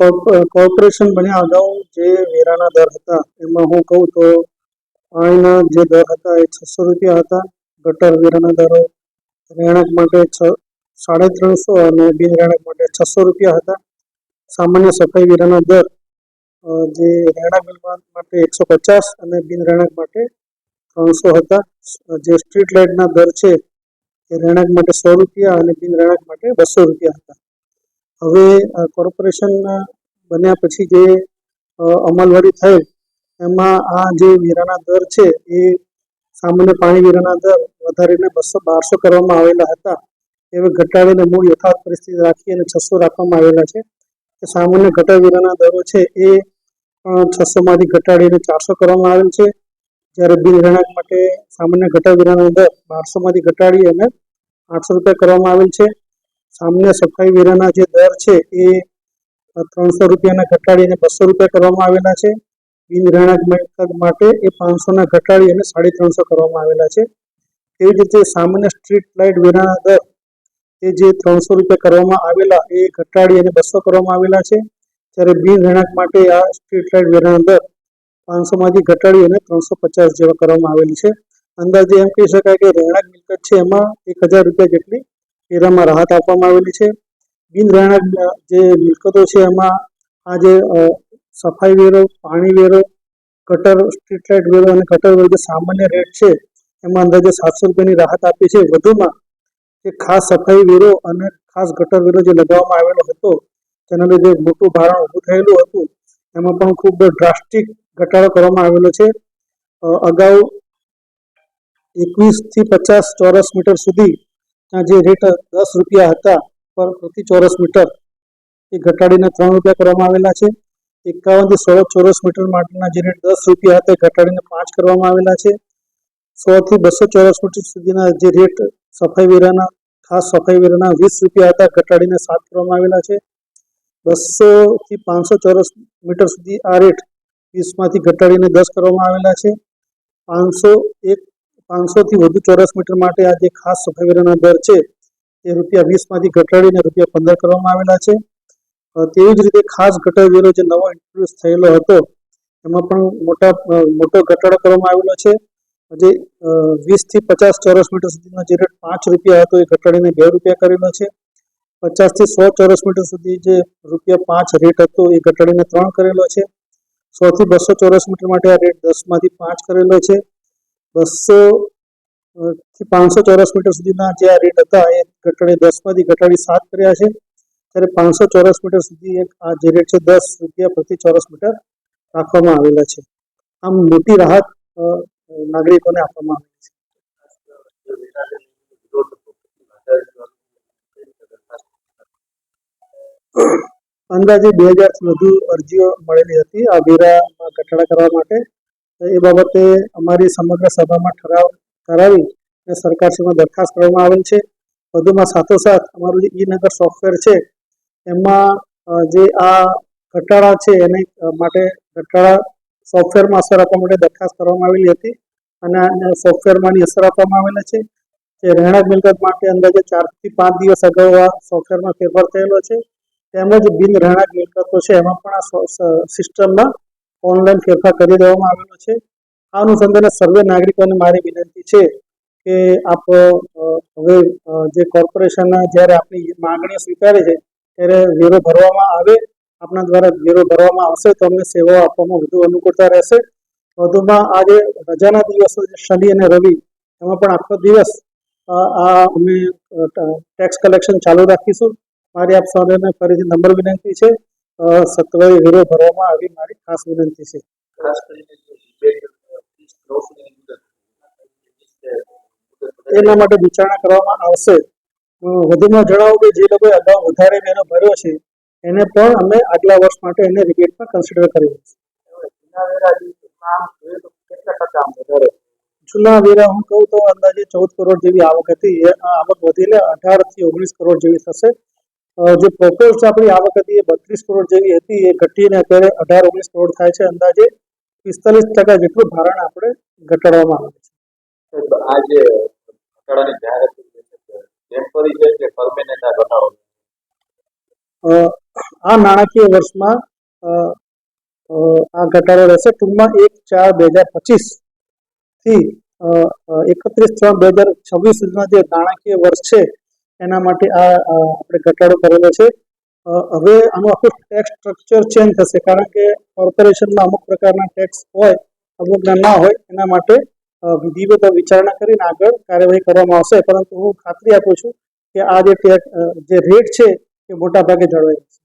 Corp- corporation બન્યા અગાઉ જે વેરાના દર હતા, એમાં હું કહું તો પાણીના જે દર હતા એ છસો રૂપિયા હતા, ગટર વેરાના દરો, રહેણાંક માટે છ સાડા ત્રણસો અને બિન રહેણાંક માટે છસો રૂપિયા હતા. સામાન્ય સફાઈ વેરાના દર જે રહેણાંક માટે એકસો પચાસ અને બિન રહેણાંક માટે ત્રણસો હતા. જે સ્ટ્રીટ લાઇટના દર છે, એ રહેણાંક માટે સો રૂપિયા અને બિન રહેણાંક માટે બસો રૂપિયા હતા. હવે કોર્પોરેશનના કોર્પોરેશન બન્યા પછી જે અમલવારી થયેલ, એમાં આ જે વેરાના દર છે, એ સામાન્ય પાણી વેરાના દર વધારીને બસો, બારસો કરવામાં આવેલા હતા. એવે ઘટાડીને મૂળ યથાર્થ પરિસ્થિતિ રાખી અને છસો રાખવામાં આવેલા છે. સામાન્ય ગટર વેરાના દરો છે, એ છસોમાંથી ઘટાડીને ચારસો કરવામાં આવેલ છે. જ્યારે બિન રહેણાંક માટે સામાન્ય ગટર વેરાનો દર બારસોમાંથી ઘટાડી અને આઠસો રૂપિયા કરવામાં આવેલ છે. સામાન્ય સફાઈ વેરાના જે દર છે, એ ત્રણસો રૂપિયાના ઘટાડીને બસો રૂપિયા કરવામાં આવેલા છે. બિન રહેણાંક મિલકત માટે એ પાંચસોના ઘટાડી અને સાડી ત્રણસો કરવામાં આવેલા છે. એવી જ રીતે સામાન્ય સ્ટ્રીટ લાઇટ વેરાના દર એ જે ત્રણસો રૂપિયા કરવામાં આવેલા એ ઘટાડી અને બસો કરવામાં આવેલા છે. જ્યારે બિન રહેણાંક માટે આ સ્ટ્રીટ લાઇટ વેરાના દર પાંચસોમાંથી ઘટાડી અને ત્રણસો પચાસ જેવા કરવામાં આવેલી છે. અંદાજે એમ કહી શકાય કે રહેણાંક મિલકત છે એમાં એક હજાર રૂપિયા જેટલી વેરામાં રાહત આપવામાં આવેલી છે. બિન રહેણાંક જે મિલકતો છે, એમાં આ જે સફાઈ વેરો, પાણી વેરો, ગટર, સ્ટ્રીટ લાઇટ વેરો અને ગટર વેરો જે સામાન્ય રેટ છે, એમાં અંદાજે સાતસો રૂપિયાની રાહત આપી છે. વધુમાં, જે ખાસ સફાઈ વેરો અને ખાસ ગટર વેરો જે લગાવવામાં આવેલો હતો, તેના લીધે મોટું ભારણ ઊભું થયેલું હતું. એમાં પણ ખૂબ ડ્રાસ્ટિક ઘટાડો કરવામાં આવેલો છે. અગાઉ એકવીસથી પચાસ ચોરસ મીટર સુધી જે રેટ દસ રૂપિયા હતા પર પ્રતિ ચોરસ મીટર એ ઘટાડીને ત્રણ રૂપિયા કરવામાં આવેલા છે. એકાવનથી સો ચોરસ મીટર માટેના જે રેટ દસ રૂપિયા હતા ઘટાડીને પાંચ કરવામાં આવેલા છે. સો થી બસો ચોરસ મીટર સુધીના જે રેટ સફાઈ વેરાના, ખાસ સફાઈ વેરાના વીસ રૂપિયા હતા, ઘટાડીને સાત કરવામાં આવેલા છે. બસો થી પાંચસો ચોરસ મીટર સુધી આ રેટ વીસમાંથી ઘટાડીને દસ કરવામાં આવેલા છે. પાંચસો એક પાંચસો થી વધુ ચોરસ મીટર માટે આ જે ખાસ સફાઈ વેરાના દર છે એ રૂપિયા વીસમાંથી ઘટાડીને રૂપિયા પંદર કરવામાં આવેલા છે. તેવી જ રીતે ખાસ ઘટાડેલો જે નવો ઇન્ટ્રોડ્યુસ થયેલો હતો, એમાં પણ મોટા મોટો ઘટાડો કરવામાં આવેલો છે. જે વીસથી પચાસ ચોરસ મીટર સુધીનો જે રેટ પાંચ રૂપિયા હતો, એ ઘટાડીને બે રૂપિયા કરેલો છે. પચાસથી સો ચોરસ મીટર સુધી જે રૂપિયા પાંચ રેટ હતો, એ ઘટાડીને ત્રણ કરેલો છે. સો થી બસો ચોરસ મીટર માટે આ રેટ દસમાંથી પાંચ કરેલો છે. બસો થી પાંચસો ચોરસ મીટર સુધીના જે આ રેટ હતા, એ ઘટાડી દસમાંથી ઘટાડી સાત કર્યા છે. ત્યારે પાંચસો ચોરસ મીટર સુધી એક આ જે રેટ છે, દસ રૂપિયા પ્રતિ ચોરસ મીટર રાખવામાં આવેલા છે. આમ મોટી રાહત નાગરિકોને આપવામાં આવી છે. અંદાજે બે હજારથી વધુ અરજીઓ મળેલી હતી આ વેરામાં ઘટાડા કરવા માટે. એ બાબતે અમારી સમગ્ર સભામાં ઠરાવ કરાવી અને સરકારશ્રીમાં દરખાસ્ત કરવામાં આવેલ છે. વધુમાં સાથોસાથ અમારું જે ઈ નગર સોફ્ટવેર છે, એમાં જે આ ઘટાડા છે, એને માટે ઘટાડા સોફ્ટવેરમાં અસર આપવા માટે દરખાસ્ત કરવામાં આવેલી હતી અને સોફ્ટવેરમાંની અસર આપવામાં આવેલા છે. કે રહેણાંક મિલકત માટે અંદાજે ચારથી પાંચ દિવસ અગાઉ આ સોફ્ટવેરમાં ફેરફાર થયેલો છે. તેમજ બિન રહેણાંક મિલકતો છે, એમાં પણ આ સિસ્ટમમાં ઓનલાઈન ફેરફાર કરી દેવામાં આવેલો છે. આ અનુસંધાને સર્વે નાગરિકોને મારી વિનંતી છે કે આપ હવે જે કોર્પોરેશનના જ્યારે આપણી માંગણીઓ સ્વીકારે છે, ત્યારે વેરો ભરવામાં આવે આપણા દ્વારા વેરો ભરવામાં આવશે, તો અમને સેવાઓ આપવામાં વધુ અનુકૂળતા રહેશે. વધુમાં આજે રજાના દિવસો જે શનિ અને રવિ, એમાં પણ આખો દિવસ આ અમે ટેક્સ કલેક્શન ચાલુ રાખીશું. મારી આપ સૌને ફરીથી નંબર વિનંતી છે. સત્વરે વેરો ભરવામાં આવી મારી ખાસ વિનંતી છે. ખાસ કરીને જે debate, અ, ત્રીસ નવ સુધીની મુદત હતી. મુદત એના માટે વિચારણા કરવામાં આવશે. વધુમાં જણાવું કે જે લોકોએ અગાઉ વધારે વેરો ભર્યો છે એને પણ અમે આગલા વર્ષ માટે એને રિબેટમાં કન્સિડર કરીએ છીએ. જૂના વેરા હું કહું તો અંદાજે ચૌદ કરોડ જેવી આવક હતી. એ આવક વધીને અઢારથી ઓગણીસ કરોડ જેવી થશે. જે પ્રોપોઝ આપણી આવક હતી એ બત્રીસ કરોડ જેવી હતી. એ ઘટીને અત્યારે અઢાર ઓગણીસ કરોડ થાય છે. અંદાજે પિસ્તાલીસ ટકા જેટલું ભારણ આપણે ઘટાડવામાં આવે છે. સાહેબ, આ નાણાકીય વર્ષમાં આ ઘટાડો રહેશે. ટૂંકમાં એક ચાર બે હજાર પચીસથી એકત્રીસ ત્રણ બે હજાર છવ્વીસ સુધીના જે નાણાકીય વર્ષ છે, એના માટે આ આપણે ઘટાડો કરેલો છે. હવે આનું આખું ટેક્સ સ્ટ્રક્ચર ચેન્જ થશે. કારણ કે કોર્પોરેશનમાં અમુક પ્રકારના ટેક્સ હોય, અમુકના ના હોય, એના માટે વિધિવત વિચારણા કરીને આગળ કાર્યવાહી કરવામાં આવશે. પરંતુ હું ખાતરી આપું છું કે આ જે જે રેટ છે એ મોટા ભાગે જળવાઈ રહેશે.